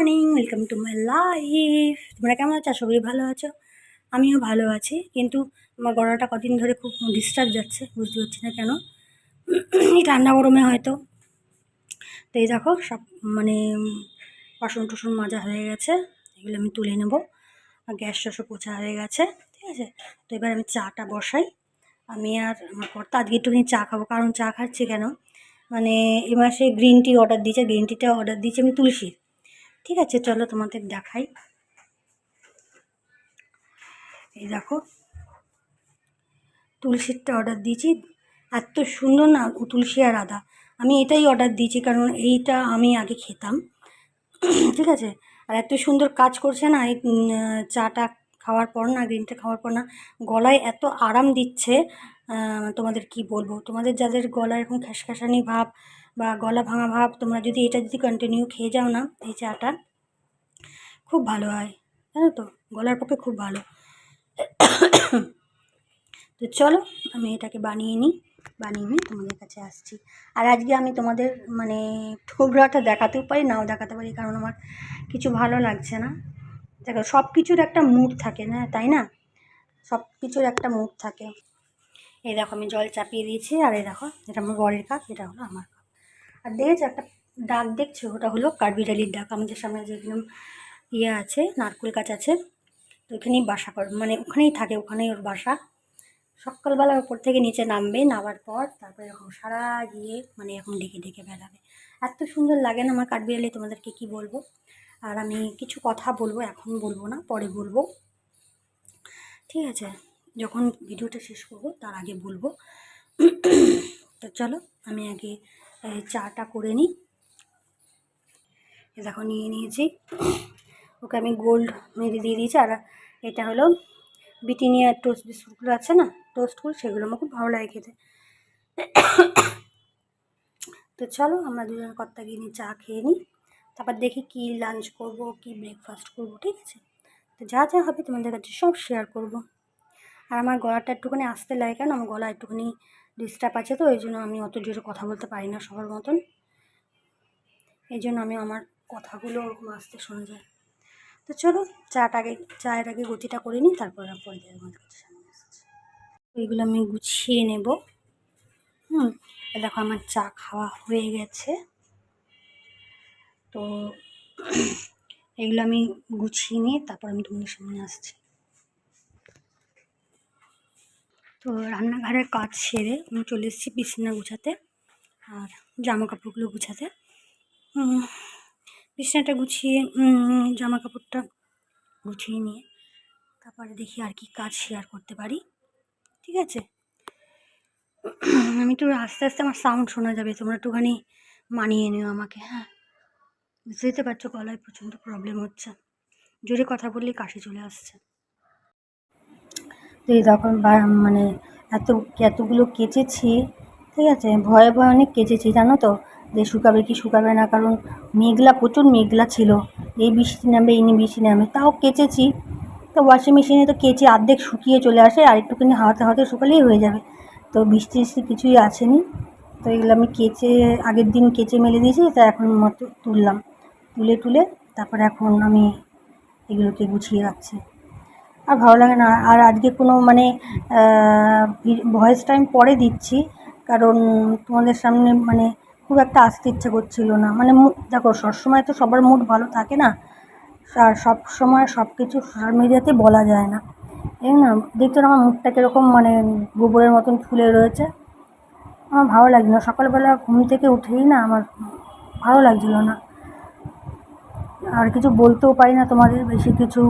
Morning welcome to my life তোমরা কেমন আছো? আশা করি ভালো আছো। আমিও ভালো আছি, কিন্তু আমার গলাটা কদিন ধরে খুব ডিস্টার্ব যাচ্ছে, বুঝতে পারছি না কেন। ঠান্ডা গরমে হয়তো। তো এই দেখো, সব মানে বাসন টসন মাজা হয়ে গেছে, এগুলো আমি তুলে নেব। আর গ্যাস ট্যাসও পোছা হয়ে গেছে, ঠিক আছে? তো এবার আমি চাটা বসাই। আমি আর আমার কর্তা আজকে একটুখানি চা খাব, কারণ চা খাচ্ছি কেন? মানে এ মাসে গ্রিন টি অর্ডার দিয়েছে গ্রিন টিটা অর্ডার দিয়েছি আমি তুলসীর। ঠিক আছে, চলো তোমাদের দেখাই। এই দেখো তুলসীরটা অর্ডার দিয়েছি। এত সুন্দর না, তুলসী আর আদা। আমি এটাই অর্ডার দিয়েছি, কারণ এইটা আমি আগে খেতাম। ঠিক আছে? আর এত সুন্দর কাজ করছে না, এই চাটা খাওয়ার পর না গ্রিনটা খাওয়ার পর না, গলায় এত আরাম দিচ্ছে। তোমাদের কি বলব? তোমাদের যাদের গলা এরকম খ্যাসখ্যাসানি ভাব বা গলা ভাঙা ভাব, তোমরা যদি এটা যদি কন্টিনিউ খেয়ে যাও না, এই চাটা, খুব ভালো হয়, জানো তো? গলার পক্ষে খুব ভালো। তো চলো, আমি এটাকে বানিয়ে নিই বানিয়ে নিই তোমাদের কাছে আসছি। আর আজকে আমি তোমাদের মানে ঠোকরাটা দেখাতেও পারি, নাও দেখাতে পারি, কারণ আমার কিছু ভালো লাগছে না। দেখো সব কিছুর একটা মুড থাকে না তাই না? সব কিছুর একটা মুড থাকে। এই দেখো, আমি জল চাপিয়ে দিয়েছি, আর এই দেখো, এটা আমার বরের কাপ, এটা হলো আমার কাপ। আর দেখেছ একটা ডাক দেখছ? ওটা হলো কাঠবিড়ালির ডাক। আমাদের সামনে যেগুলো ইয়ে আছে, নারকুল গাছ আছে, তো ওখানেই বাসা কর মানে ওখানেই থাকে, ওখানেই ওর বাসা। সকালবেলা ওপর থেকে নিচে নামবে, নামার পর তারপরে এরকম সারা গিয়ে মানে এরকম ডেকে ডেকে বেড়াবে। এত সুন্দর লাগে না আমার কাঠবিড়ালি, তোমাদেরকে কি বলব? আর আমি কিছু কথা বলব, এখন বলব না, পরে বলব। ঠিক আছে, যখন ভিডিওটা শেষ করব, তার আগে বলব। তো চলো, আমি আগে চাটা করে নিই। দেখো নিয়ে নিয়েছি। ওকে আমি গোল্ড মেরে দিয়ে দিয়েছি। আর এটা হলো ব্রিটানিয়া টোস্ট বিস্কুটগুলো আছে না? টোস্টগুলো সেগুলো আমার খুব ভালো লাগে খেতে। তো চলো আমরা দুজন কর্তা গিয়ে নিয়ে চা খেয়ে নিই। তারপর দেখি কী লাঞ্চ করব, কী ব্রেকফাস্ট করব, ঠিক আছে? তো যা যা হবে তোমাদের কাছে সব শেয়ার করব। আর আমার গলাটা একটুখানি আসতে লাগে কেন? আমার গলা একটুখানি ডিস্টার্ব আছে তো এই জন্য আমি অত জোরে কথা বলতে পারি না সবার মতন। এই জন্য আমি আমার কথাগুলো ওরকম আসতে শোনা যায়। তো চলো, চাটা আগে, চায়ের আগে গতিটা করে নিই, তারপর পরে যাই আমাদের কাছে সামনে এইগুলো আমি গুছিয়ে নেব। হুম দেখো আমার চা খাওয়া হয়ে গেছে। তো, এগুলো আমি গুছিয়ে নিয়ে তারপর আমি তোমাদের সামনে আসছি। তো রান্নাঘরের কাজ সেরে আমি চলে এসেছি বিছানা গুছাতে আর জামা কাপড়গুলো গুছাতে বিছানাটা গুছিয়ে জামা কাপড়টা গুছিয়ে নিয়ে তারপরে দেখি আর কি কাজ শেয়ার করতে পারি। ঠিক আছে? আমি একটু আস্তে আস্তে আমার সাউন্ড শোনা যাবে, তোমরা একটুখানি মানিয়ে নিও আমাকে হ্যাঁ? বুঝতেই পারছ গলায় প্রচণ্ড প্রবলেম হচ্ছে। জোরে কথা বললেই কাশি চলে আসছে। তো এই তখন মানে এত, এতগুলো কেচেছি, ঠিক আছে? ভয়ে ভয়ে অনেক কেচেছি, জানো তো? যে শুকাবে কি শুকাবে না, কারণ মেঘলা, প্রচুর মেঘলা ছিল। এই বৃষ্টি নামবে, এই বৃষ্টি নামবে, তাও কেচেছি। তো ওয়াশিং মেশিনে তো কেচে অর্ধেক শুকিয়ে চলে আসে, আর একটুখানি হাওয়াতে হাওয়াতে শুকালেই হয়ে যাবে। তো বৃষ্টি টিষ্টি কিছুই আসেনি। তো এগুলো আমি কেচে, আগের দিন কেচে মেলে দিয়েছি, তা এখন মতো তুললাম। তুলে তুলে তারপরে এখন আমি এগুলোকে গুছিয়ে রাখছি। আর ভালো লাগে না। আর আজকে কোনো মানে ভয়েস টাইম পরে দিচ্ছি, কারণ তোমাদের সামনে মানে খুব একটা আসতে ইচ্ছে করছিল না। মানে দেখো, সবসময় তো সবার মুড ভালো থাকে না, আর সব সময় সব কিছু সোশ্যাল মিডিয়াতে বলা যায় না। এই না, দেখছ আমার মুখটা কীরকম মানে গোবরের মতন ফুলে রয়েছে? আমার ভালো লাগছে না সকালবেলা ঘুম থেকে উঠেই না আমার ভালো লাগছিল না। আর কিছু বলতেও পারি না তোমাদের, বেশি কিছু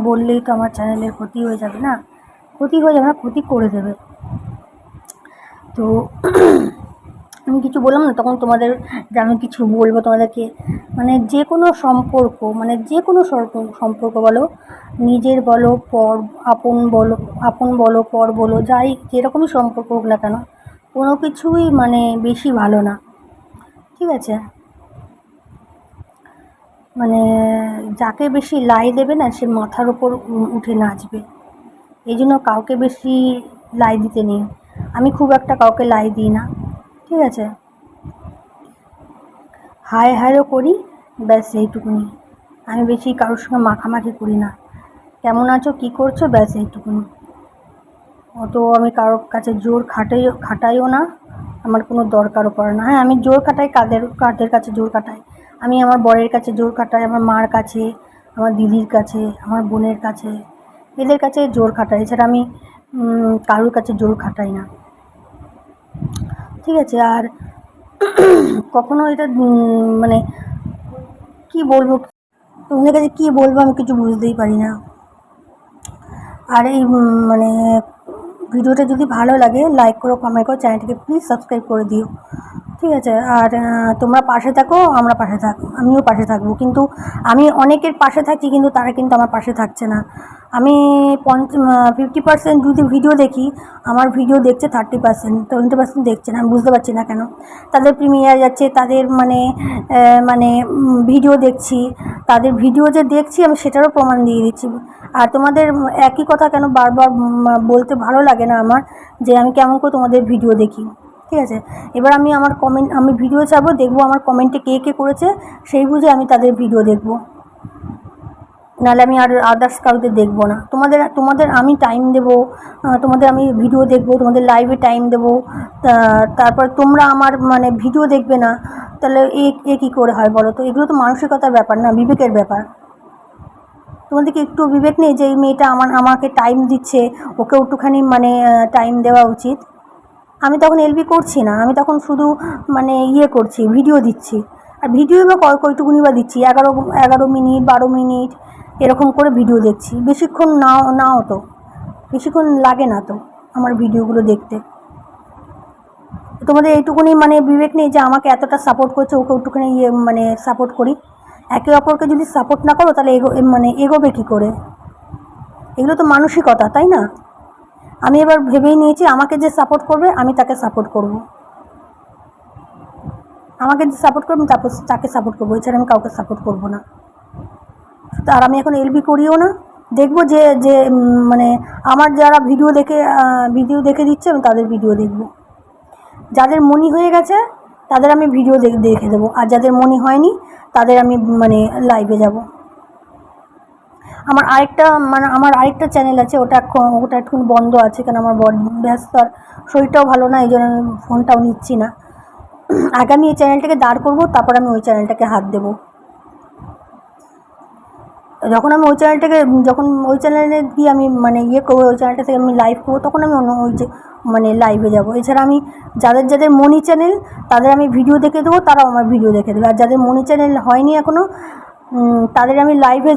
বললেই তো আমার চ্যানেলের ক্ষতি হয়ে যাবে না? ক্ষতি হয়ে যাবে না, ক্ষতি করে দেবে। তো আমি কিছু বললাম না, তখন তোমাদের যে আমি কিছু বলব তোমাদেরকে। মানে যে কোনো সম্পর্ক মানে যে কোনো সম্পর্ক বলো, নিজের বলো, পর, আপন বলো আপন বলো, পর বলো, যাই, যেরকমই সম্পর্ক হোক না কেন, কোনো কিছুই মানে বেশি ভালো না। ঠিক আছে? মানে যাকে বেশি লাই দেবে না, সে মাথার ওপর উঠে নাচবে। এই জন্য কাউকে বেশি লাই দিতে নেই। আমি খুব একটা কাউকে লাই দিই না, ঠিক আছে? হায় হায়ও করি, ব্যাস এইটুকুনি। আমি বেশি কারোর সঙ্গে মাখামাখি করি না। কেমন আছো, কী করছ, ব্যাস এইটুকুনি। অত আমি কারোর কাছে জোর খাটাই খাটাইও না, আমার কোনো দরকারও পড়ে না। হ্যাঁ আমি জোর খাটাই, কাদের কাদের কাছে জোর খাটাই? আমি আমার বরের কাছে জোর খাটাই, আমার মার কাছে, আমার দিদির কাছে, আমার বোনের কাছে। এদের কাছে জোর খাটাই। এছাড়া আমি কারোর কাছে জোর খাটাই না। ঠিক আছে, আর কখনো এটা মানে কি বলব? তোমাদের কাছে কী বলব আমি কিছু বুঝতেই পারি না। আর এই মানে ভিডিওটা যদি ভালো লাগে লাইক করো কমেন্ট করো, চ্যানেলটিকে প্লিজ সাবস্ক্রাইব করে দিও। ঠিক আছে, আর তোমরা পাশে থাকো, আমরা পাশে থাকব আমিও পাশে থাকব। কিন্তু আমি অনেকের পাশে থাকি, কিন্তু তারা কিন্তু আমার পাশে থাকছে না। আমি পঞ্চ ফিফটি পার্সেন্ট যদি ভিডিও দেখি, আমার ভিডিও দেখছে থার্টি পার্সেন্ট টোয়েন্টি পার্সেন্ট দেখছে না, আমি বুঝতে পারছি না কেন। তাদের প্রিমিয়ার যাচ্ছে, তাদের মানে মানে ভিডিও দেখছি, তাদের ভিডিও যে দেখছি, আমি সেটারও প্রমাণ দিয়ে দিচ্ছি। আর তোমাদের একই কথা কেন বারবার বলতে ভালো লাগে না আমার, যে আমি কেমন করে তোমাদের ভিডিও দেখি? ঠিক আছে? এবার আমি আমার কমেন্ট আমি ভিডিও চাবো দেখব আমার কমেন্টে কে কে করেছে, সেই বুঝে আমি তাদের ভিডিও দেখব। নাহলে আমি আর আদার্স কাউকে দেখব না। তোমাদের তোমাদের আমি টাইম দেবো তোমাদের আমি ভিডিও দেখব, তোমাদের লাইভে টাইম দেবো তারপর তোমরা আমার মানে ভিডিও দেখবে না, তাহলে এ এ কী করে হয় বলো তো? এগুলো তো মানসিকতার ব্যাপার না, বিবেকের ব্যাপার। তোমাদেরকে একটু বিবেক নেই যে এই মেয়েটা আমার, আমাকে টাইম দিচ্ছে, ওকে একটুখানি মানে টাইম দেওয়া উচিত? আমি তখন এলবি করছি না, আমি তখন শুধু মানে ইয়ে করছি ভিডিও দিচ্ছি। আর ভিডিও বা কয় কয়টুকুনি বা দিচ্ছি, এগারো এগারো মিনিট, বারো মিনিট, এরকম করে ভিডিও দেখছি। বেশিক্ষণ নাও নাও তো। বেশিক্ষণ লাগে না তো আমার ভিডিওগুলো দেখতে। তোমাদের এইটুকুনি মানে বিবেক নেই যে আমাকে এতটা সাপোর্ট করছে, ওকে ওটুকুনি ইয়ে মানে সাপোর্ট করি। একে অপরকে যদি সাপোর্ট না করো, তাহলে এগো মানে এগোবে কী করে? এগুলো তো মানসিকতা, তাই না? আমি এবার ভেবেই নিয়েছি আমাকে যে সাপোর্ট করবে, আমি তাকে সাপোর্ট করব। আমাকে যে সাপোর্ট করবে তারপর তাকে সাপোর্ট করব। এছাড়া আমি কাউকে সাপোর্ট করব না। আর আমি এখন এলবি করিও না। দেখব যে যে মানে আমার যারা ভিডিও দেখে ভিডিও দেখে দিচ্ছে, আমি তাদের ভিডিও দেখব। যাদের মনি হয়ে গেছে, তাদের আমি ভিডিও দেখে দেবো। আর যাদের মনি হয়নি, তাদের আমি মানে লাইভে যাব। আমার আরেকটা মানে আমার আরেকটা চ্যানেল আছে, ওটা ওটা এখন বন্ধ আছে কারণ আমার বড ব্যস্ত আর শরীরটাও ভালো না, এই জন্য আমি ফোনটাও নিচ্ছি না। আগে আমি এই চ্যানেলটাকে দাঁড় করব, তারপর আমি ওই চ্যানেলটাকে হাত দেবো। যখন আমি ওই চ্যানেলটাকে যখন ওই চ্যানেলে দিয়ে আমি মানে ইয়ে করব, ওই চ্যানেলটা থেকে আমি লাইভ করব, তখন আমি অন্য ওই যে মানে লাইভে যাব। এছাড়া আমি যাদের যাদের মনি চ্যানেল তাদের আমি ভিডিও দেখে দেবো, তারাও আমার ভিডিও দেখে দেবে। আর যাদের মনি চ্যানেল হয়নি এখনও তাদের আমি লাইভে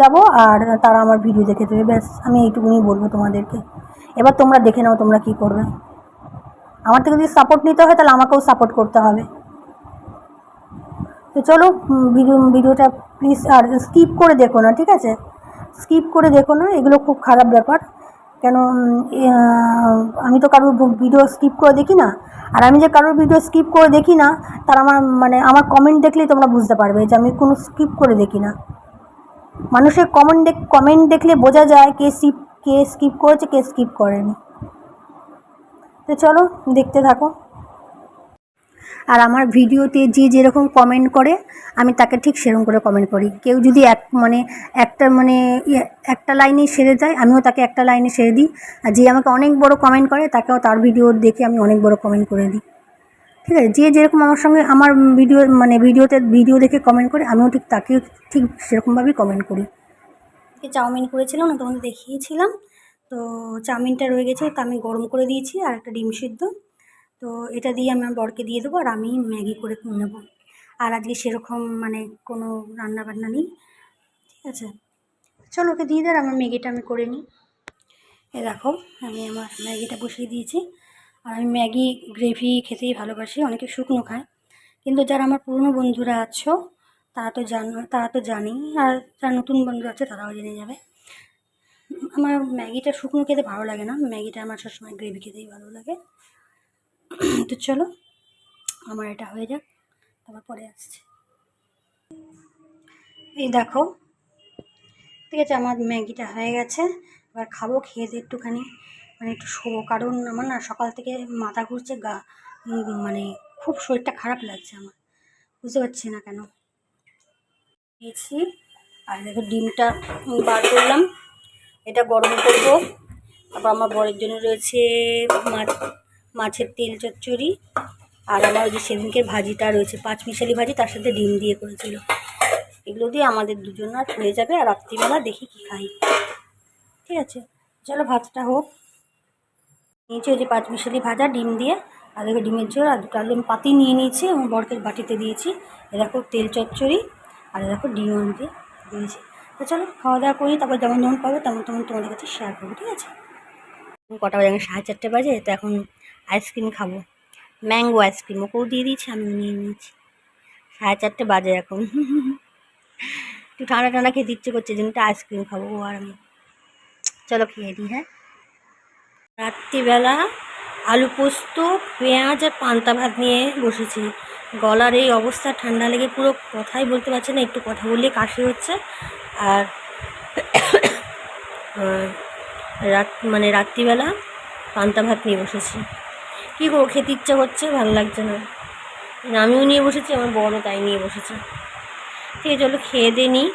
যাব আর তারা আমার ভিডিও দেখে দেবে। ব্যাস, আমি এইটুকুনি বলব তোমাদেরকে। এবার তোমরা দেখে নাও তোমরা কী করবে। আমার থেকে যদি সাপোর্ট নিতে হয়, তাহলে আমাকেও সাপোর্ট করতে হবে। তো চলো ভিডিও ভিডিওটা প্লিজ আর স্কিপ করে দেখো না, ঠিক আছে? স্কিপ করে দেখো না, এগুলো খুব খারাপ ব্যাপার। কেন আমি তো কারোর ভিডিও স্কিপ করে দেখি না। আর আমি যে কারোর ভিডিও স্কিপ করে দেখি না, তার আমার মানে আমার কমেন্ট দেখলেই তোমরা বুঝতে পারবে যে আমি কোনো স্কিপ করে দেখি না। মানুষের কমেন্ট দেখ কমেন্ট দেখলে বোঝা যায় কে স্কিপ কে স্কিপ করেছে, কে স্কিপ করেনি। তো চলো, দেখতে থাকো। আর আমার ভিডিওতে যে যেরকম কমেন্ট করে আমি তাকে ঠিক সেরকম করে কমেন্ট করি। কেউ যদি এক মানে একটা মানে ইয়ে, একটা লাইনে সেরে যায় আমিও তাকে একটা লাইনে সেরে দিই। আর যে আমাকে অনেক বড় কমেন্ট করে তাকেও তার ভিডিও দেখে আমি অনেক বড় কমেন্ট করে দিই। ঠিক আছে? যে যেরকম আমার সঙ্গে আমার ভিডিও মানে ভিডিওতে ভিডিও দেখে কমেন্ট করে আমিও ঠিক তাকে ঠিক সেরকমভাবেই কমেন্ট করি। চাউমিন করেছিলাম না তোমাদের দেখিয়েছিলাম। তো চাউমিনটা রয়ে গেছে তা আমি গরম করে দিয়েছি আর একটা ডিম সিদ্ধ। তো এটা দিয়ে আমি আমার বরকে দিয়ে দেবো আর আমি ম্যাগি করে নেব। আর আজকে সেরকম মানে কোনো রান্না বান্না নেই, ঠিক আছে? চলো ওকে দিয়ে দেয় আমার ম্যাগিটা আমি করে নিই। এ দেখো, আমি আমার ম্যাগিটা বসিয়ে দিয়েছি। আর আমি ম্যাগি, গ্রেভি খেতেই ভালোবাসি, অনেকে শুকনো খায়। কিন্তু যারা আমার পুরনো বন্ধুরা আছো, তারা তো জান, তারা তো জানি, আর যারা নতুন বন্ধু আছে তারাও জেনে যাবে। আমার ম্যাগিটা শুকনো খেতে ভালো লাগে না। ম্যাগিটা আমার সবসময় গ্রেভি খেতেই ভালো লাগে। তো চলো, আমার এটা হয়ে যাক, তারপর পরে আসছে। এই দেখো, ঠিক আছে, আমার ম্যাগিটা হয়ে গেছে, এবার খাব, খেয়ে দিয়ে একটুখানি মানে একটু শোবো, কারণ আমার না সকাল থেকে মাথা ঘুরছে, গা মানে খুব শরীরটা খারাপ লাগছে আমার, বুঝতে পারছি না কেন। দিয়েছি, আর দেখো ডিমটা বার করলাম, এটা গরম করব, তারপর আমার বরের জন্য রয়েছে মাছ মাছের তেল চচ্চড়ি আর আমার ওই যে সেদিনকে ভাজিটা রয়েছে পাঁচ মিশালি ভাজি, তার সাথে ডিম দিয়ে করেছিল। এগুলো দিয়ে আমাদের দুজন আর হয়ে যাবে আর রাত্রিবেলা দেখি কি খাই। ঠিক আছে, চলো ভাতটা হোক। নিয়েছি ওই যে পাঁচ মিশালি ভাজা, ডিম দিয়ে, আর দেখো ডিমের ঝোল, আর দুটো আলু আমি পাতি নিয়ে নিয়েছি এবং বরকে বাটিতে দিয়েছি। এ দেখো তেল চচ্চড়ি আর এ দেখো ডিম দিয়ে দিয়েছি। তো চলো, খাওয়া দাওয়া করি, তারপর যেমন যেমন পাবো তেমন তেমন তোমাদের কাছে শেয়ার করব, ঠিক আছে? কটা বাজে? সাড়ে চারটে বাজে, তো এখন আইসক্রিম খাব। ম্যাঙ্গো আইসক্রিম ওকেও দিয়ে দিয়েছি, আমিও নিয়ে নিয়েছি। সাড়ে চারটে বাজে এখন। একটু ঠান্ডা ঠান্ডা খেতে ইচ্ছে করছে যেন একটা আইসক্রিম খাব ও আর আমি। চলো খেয়ে দিই হ্যাঁ? রাত্রিবেলা আলু পোস্ত, পেঁয়াজ আর পান্তা ভাত নিয়ে বসেছি। গলার এই অবস্থা, ঠান্ডা লেগে পুরো কথাই বলতে পারছি না, একটু কথা বললে কাশি হচ্ছে। আর রাত মানে রাত্রিবেলা পান্তা ভাত নিয়ে বসেছি। কী করব খেতে ইচ্ছা করছে? ভালো লাগছে না। আমিও নিয়ে বসেছি, আমার বড়ো তাই নিয়ে বসেছে। ঠিক আছে, চলো খেয়ে দিয়ে নিই।